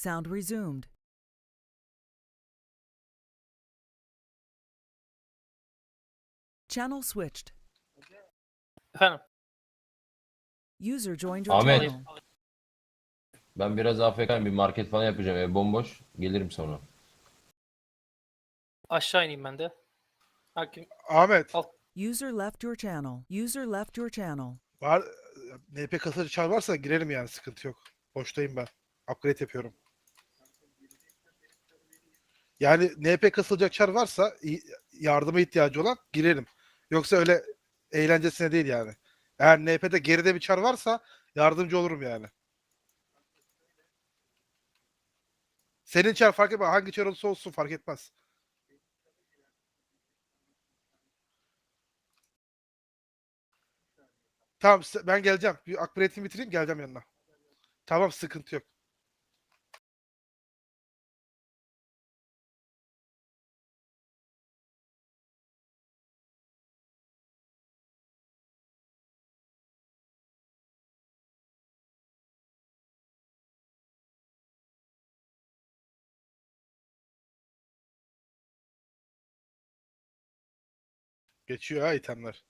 Sound resumed. Channel switched. Efendim. User joined your Ahmet. channel. Ben biraz AFK'yim bir market falan yapacağım ev bomboş. Gelirim sonra. Aşağı ineyim ben de. Hakim. Ahmet Al. User left your channel. User left your channel. var NP kasacı çar varsa girelim yani sıkıntı yok. Boştayım ben. Upgrade yapıyorum. Yani NP kasılacak çar varsa yardıma ihtiyacı olan girelim. Yoksa öyle eğlencesine değil yani. Eğer NP'de geride bir çar varsa yardımcı olurum yani. Senin çar fark etmez. Hangi çar olursa olsun fark etmez. Tamam ben geleceğim. Bir upgrade'imi bitireyim geleceğim yanına. Tamam sıkıntı yok. Geçiyor ha itemler.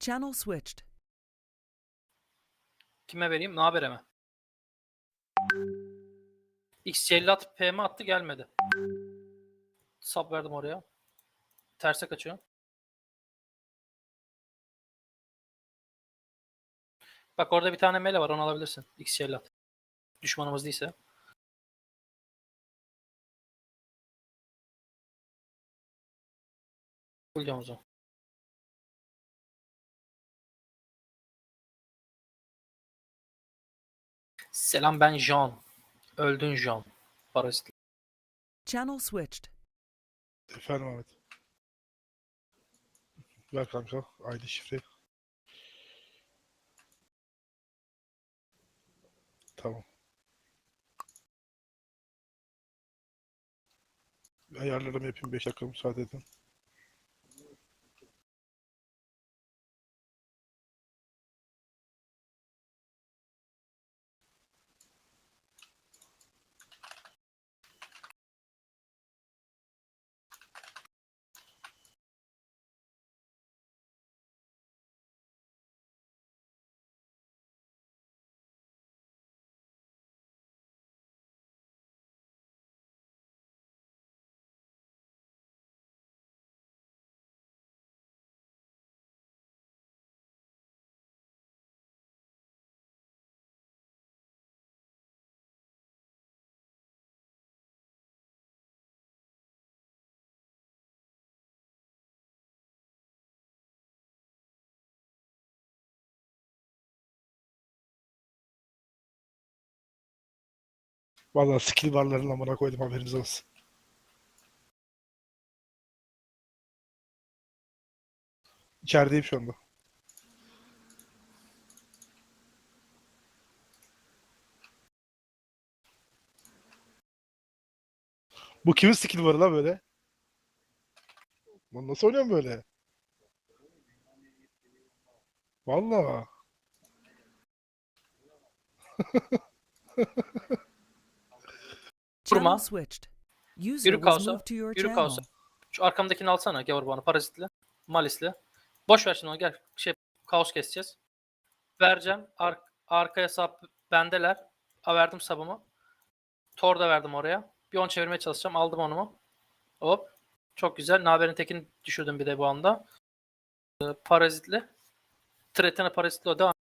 Channel switched. Kime vereyim? Ne haber mi? X cellat PM attı gelmedi. Sap verdim oraya. Terse kaçıyor. Bak orada bir tane mele var onu alabilirsin. X cellat. Düşmanımız değilse. Bulacağım o. Selam ben Jean. Öldün Jean. Parazit. Channel switched. Efendim Ahmet. Ver kanka. ID şifreyi. Tamam. Ayarlarımı yapayım. 5 dakika müsaade edin. Vallahi skill barlarının amına koydum haberiniz olsun. İçerideyim şu anda. Bu kimin skill barı lan böyle? Lan nasıl oynuyorsun böyle? Vallahi. Vurma. Yürü kaosa. Yürü kaosa. Şu arkamdakini alsana gavur bana parazitli. Malisli. Boş ver şimdi onu gel. Şey kaos keseceğiz. Vereceğim. Ar- arkaya sap bendeler. A verdim sabımı. Tor da verdim oraya. Bir on çevirmeye çalışacağım. Aldım onu mu? Hop. Çok güzel. Naber'in tekini düşürdüm bir de bu anda. Ee, parazitli. Tretene parazitli o devam.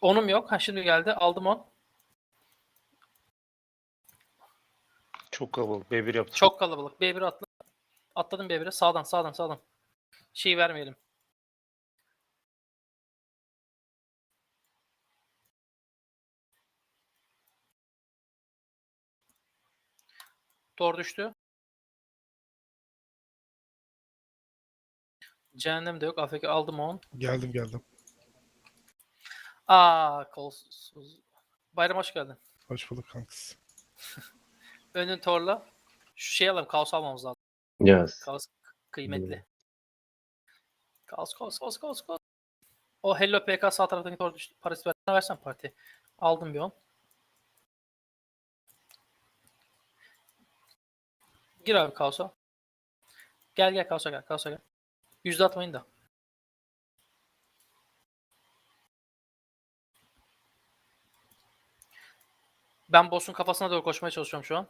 Onum yok. Ha şimdi geldi. Aldım on. Çok kalabalık. B1 yaptı. Çok kalabalık. B1 atla. Atladım B1'e. Sağdan sağdan sağdan. Şey vermeyelim. Tor düştü. Cehennem de yok. AFK aldım on. Geldim geldim. Aa kolsuz. Bayram hoş geldin. Hoş bulduk kankası. Önün torla. Şu şey alalım. Kaos almamız lazım. Yes. Kaos kıymetli. Kaos, kaos, kaos, kaos, kaos. O Hello PK sağ taraftaki tor düştü. Parası ver. Versen parti. Aldım bir on. Gir abi kaosa. Gel gel kaosa gel. Kaosa gel. Yüzde atmayın da. Ben boss'un kafasına doğru koşmaya çalışıyorum şu an.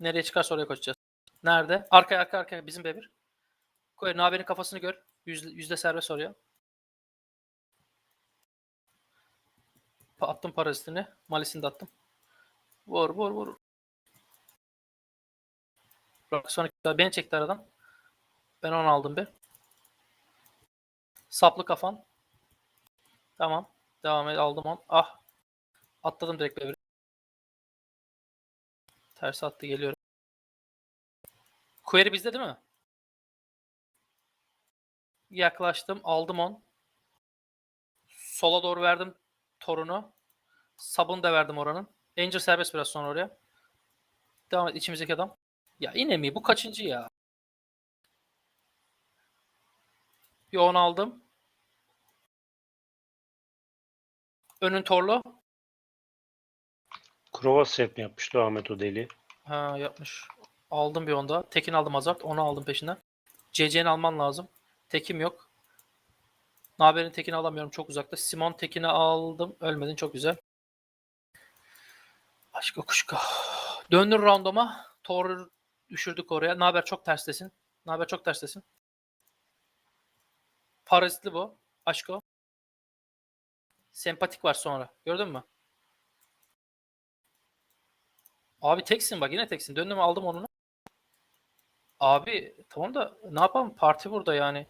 Nereye çıkarsa oraya koşacağız. Nerede? Arkaya arka arkaya bizim bebir. Koy Naber'in kafasını gör. Yüzde, yüzde serbest oraya. Attım parazitini. Malisini de attım. Vur vur vur. Bak sonra beni çekti aradan. Ben onu aldım bir. Saplı kafan. Tamam. Devam et. Aldım onu. Ah. Atladım direkt bebiri. Ters attı geliyorum. Query bizde değil mi? Yaklaştım. Aldım on. Sola doğru verdim torunu. Sabun da verdim oranın. Angel serbest biraz sonra oraya. Devam et içimizdeki adam. Ya yine mi? Bu kaçıncı ya? Bir on aldım. Önün torlu. Krova set mi yapmıştı Ahmet o deli? Ha yapmış. Aldım bir onda. Tekin aldım Hazard. Onu aldım peşinden. CC'ni alman lazım. Tekim yok. Naber'in tekini alamıyorum çok uzakta. Simon tekini aldım. Ölmedin çok güzel. Aşka kuşka. Döndür randoma. Thor düşürdük oraya. Naber çok terstesin. Naber çok terstesin. Parazitli bu. Aşko. Sempatik var sonra. Gördün mü? Abi teksin bak yine teksin. Döndüm aldım onu. Abi tamam da ne yapalım? Parti burada yani.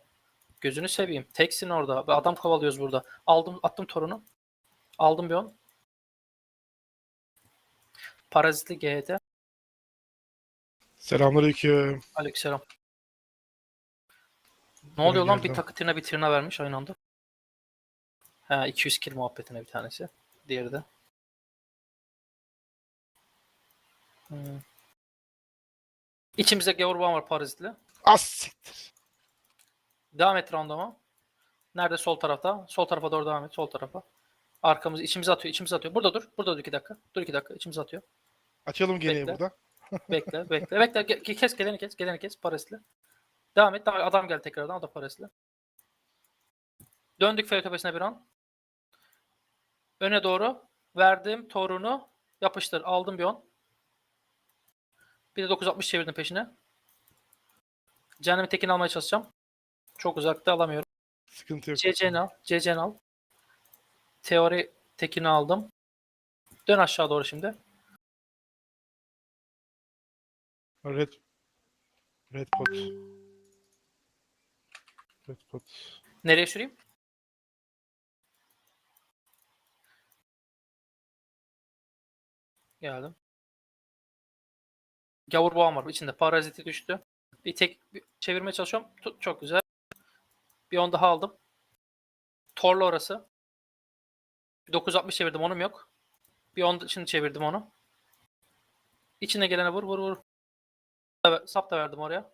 Gözünü seveyim. Teksin orada. Adam kovalıyoruz burada. Aldım attım torunu. Aldım bir on. Parazitli GHT. Selamünaleyküm. Aleykümselam. Ne oluyor lan? Bir geldim. takıtına bir tırna vermiş aynı anda. Ha 200 kill muhabbetine bir tanesi. Diğeri de. Hmm. İçimizde gavurban var parazitli. Az siktir. Devam et randoma. Nerede? Sol tarafta. Sol tarafa doğru devam et. Sol tarafa. Arkamız içimize atıyor. içimize atıyor. Burada dur. Burada dur iki dakika. Dur iki dakika. İçimize atıyor. Açalım gene Bekle. burada. Bekle, bekle, bekle. Ge- kes, geleni kes, geleni kes. Paresli. Devam et. Daha adam geldi tekrardan. O da paresli. Döndük fare tepesine bir an. Öne doğru. Verdim torunu. Yapıştır. Aldım bir on. Bir de 960 çevirdim peşine. Cehennemin tekini almaya çalışacağım. Çok uzakta alamıyorum. Sıkıntı yok. CC'ni al. CC'ni al. Teori tekini aldım. Dön aşağı doğru şimdi. Red Red pot. Red pot. Nereye süreyim? Geldim. Gavur boğam var. içinde paraziti düştü. Bir tek bir çevirmeye çalışıyorum. Tut, çok güzel. Bir on daha aldım. Torlu orası. Bir 960 çevirdim. Onum yok. Bir on şimdi çevirdim onu. İçine gelene vur vur vur. Sap da verdim oraya.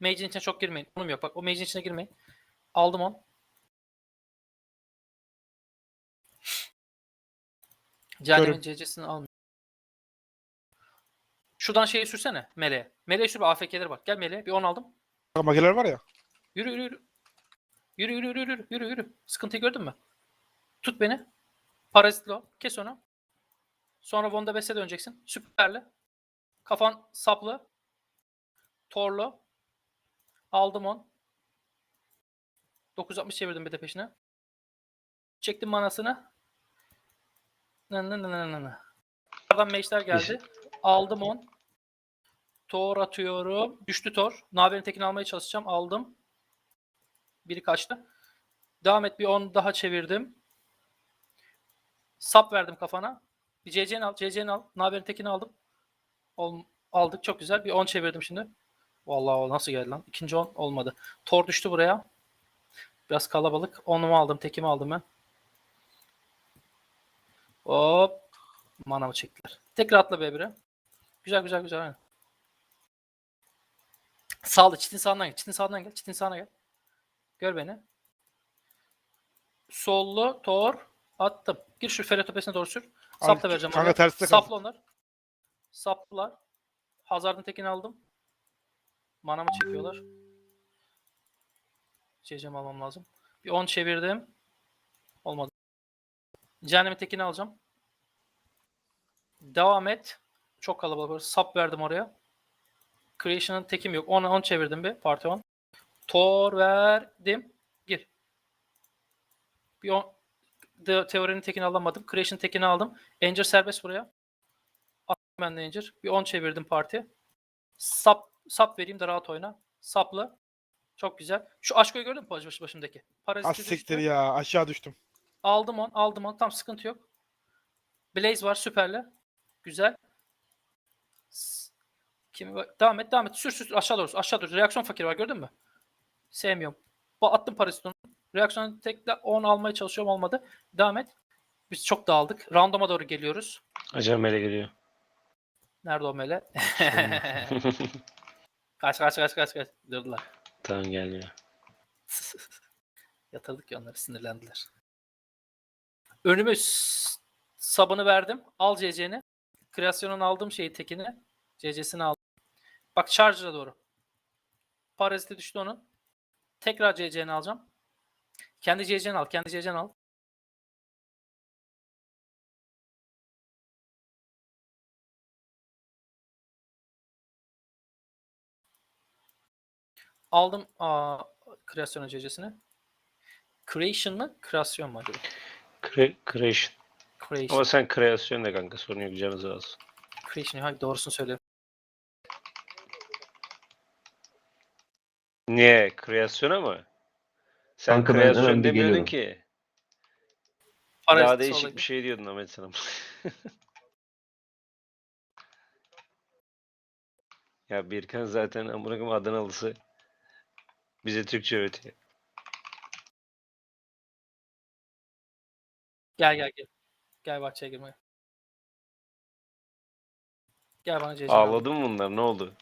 Mage'in içine çok girmeyin. Onum yok. Bak o mage'in içine girmeyin. Aldım on. Cehennemin CC'sini almıyor. Şuradan şeyi sürsene. Meleğe. Meleğe sür bir AFK'leri bak. Gel meleğe. Bir 10 aldım. Bak mageler var ya. Yürü yürü yürü. Yürü yürü yürü yürü yürü yürü. Sıkıntıyı gördün mü? Tut beni. Parazitli. Kes onu. Sonra Vonda Bess'e döneceksin. Süperli. Kafan saplı. Torlu. Aldım on. 960 çevirdim bir de peşine. Çektim manasını. Nı nı nı nı nı meşler geldi. Aldım on. Tor atıyorum. Düştü Tor. Naber'in tekini almaya çalışacağım. Aldım. Biri kaçtı. Devam et. Bir 10 daha çevirdim. Sap verdim kafana. Bir CC'ni al. CC'ni al. Naber'in tekini aldım. Aldık. Çok güzel. Bir 10 çevirdim şimdi. Vallahi nasıl geldi lan? İkinci 10 olmadı. Tor düştü buraya. Biraz kalabalık. 10'umu aldım. Tekimi aldım ben. Hop. Manamı çektiler. Tekrar atla B1'e. Güzel güzel güzel. Aynen. Sağlı. Çitin sağından gel. Çitin sağından gel. Çitin sağına gel. Gör beni. Sollu. Tor. Attım. Gir şu fere tepesine doğru sür. Sap da Abi, vereceğim. kanka oraya. terste kaldı. Saplı onlar. Saplılar. Hazard'ın tekini aldım. Manamı çekiyorlar. Çekeceğim almam lazım. Bir 10 çevirdim. Olmadı. Cehennemin tekini alacağım. Devam et. Çok kalabalık. Sap verdim oraya. Creation'ın tekim yok. 10 10 çevirdim bir. Parti 10. Tor verdim. Gir. Bir 10 de, teorinin tekini alamadım. Creation tekini aldım. Angel serbest buraya. Attım ben de Angel. Bir 10 çevirdim parti. Sap, sap vereyim de rahat oyna. Saplı. Çok güzel. Şu aşkoyu gördün mü baş, başımdaki? Paraziti Az düştü. siktir ya. Aşağı düştüm. Aldım on, aldım on. Tam sıkıntı yok. Blaze var süperle. Güzel. Kimi var? Devam et, devam et. Sür sür sür. aşağı doğru. Aşağı doğru. Reaksiyon fakiri var gördün mü? Sevmiyorum. Ba attım parazitonu. Reaksiyon tekle 10 almaya çalışıyorum olmadı. Devam et. Biz çok dağıldık. Random'a doğru geliyoruz. Acaba ele geliyor. Nerede o mele? kaç kaç kaç kaç kaç. Durdular. tamam geliyor. Yatırdık ya onları sinirlendiler. Önüme s- sabını verdim. Al CC'ni. Kreasyonun aldığım şeyi tekini. CC'sini aldım. Bak Charger'a doğru. Parazite düştü onun. Tekrar CC'ni alacağım. Kendi CC'ni al. Kendi CC'ni al. Aldım aa, kreasyon CC'sini. Creation mı? Kreasyon mu acaba? Cre- creation. Creation. Ama sen kreasyon da kanka sorun yok canınız olsun. Creation. Hayır doğrusunu söylüyorum. Niye? Kreasyona mı? Sen Kanka ben hemen kreasyon bir demiyordun geliyorum. ki. Parazit Daha değişik bir şey diyordun Ahmet sana. ya Birkan zaten amına koyayım Adanalısı. Bize Türkçe öğretiyor. Gel gel gel. Gel bahçeye girmeye. Gel bana CC. Ağladı mı bunlar? Ne oldu?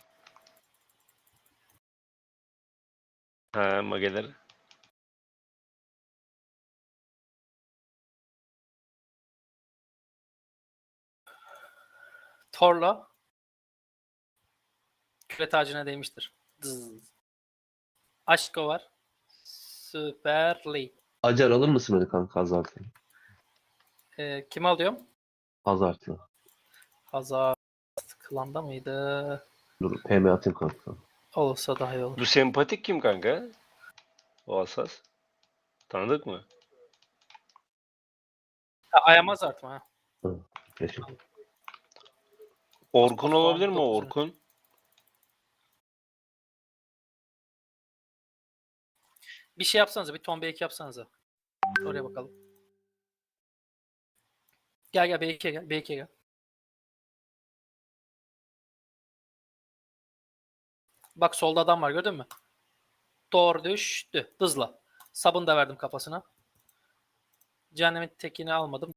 Ha mageler. Thor'la küre tacına değmiştir. Dız. Aşko var. Süperli. Acar alır mısın beni kanka Hazard'ı? Ee, kimi alıyorum? Hazard'ı. Hazard klanda mıydı? Dur PM atayım kanka. Olursa daha iyi olur. Bu sempatik kim kanka? O asas. Tanıdık mı? Ha, Ayamaz artık ha. Teşekkür Orkun olabilir mi? Orkun. Bir şey yapsanıza. Bir ton B2 yapsanıza. Oraya bakalım. Gel gel B2'ye gel. B2'ye gel. Bak solda adam var gördün mü? Doğru düştü. Hızla. Sabun da verdim kafasına. Cehennemin tekini almadım.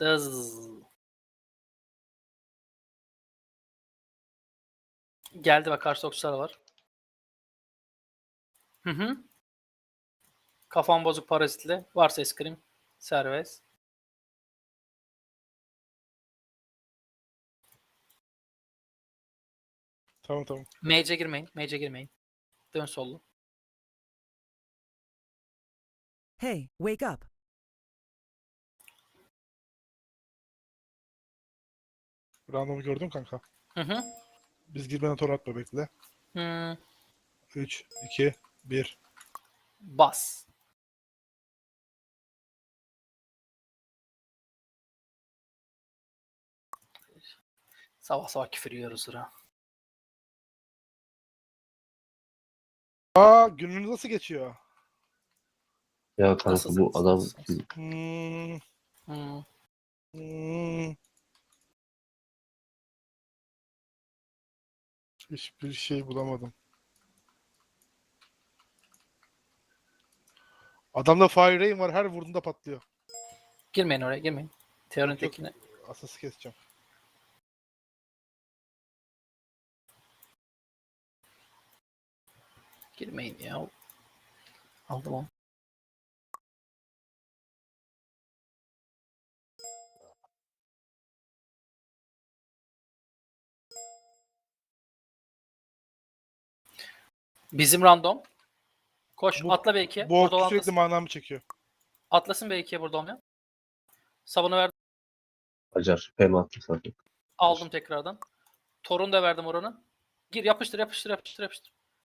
Dız. Geldi bak karşı okçular var. Hı hı. Kafam bozuk parazitli. Varsa eskrim. Serbest. Tamam tamam. Mage'e girmeyin. Mage'e girmeyin. Dön sollu. Hey, wake up. Random'u gördün kanka. Hı hı. Biz girmeden tor atma bekle. Hmm, 3, 2, 1. bas. Sabah sabah küfür yiyoruz ha. Aa gününüz nasıl geçiyor? Ya kanka Nasıl- bu adam Hmm, Hmm. hmm. Hiçbir şey bulamadım. Adamda Fire Rain var her vurduğunda patlıyor. Girmeyin oraya girmeyin. Teorinin tekine. Asası keseceğim. Girmeyin ya. Aldım onu. Bizim random. Koş Bu- atla B2'ye. Bu Burada sürekli atlasın. manamı çekiyor. Atlasın B2'ye burada olmayan. Sabunu verdim. Acar PM attı. Aldım tekrardan. Torun da verdim oranı. Gir yapıştır yapıştır yapıştır yapıştır.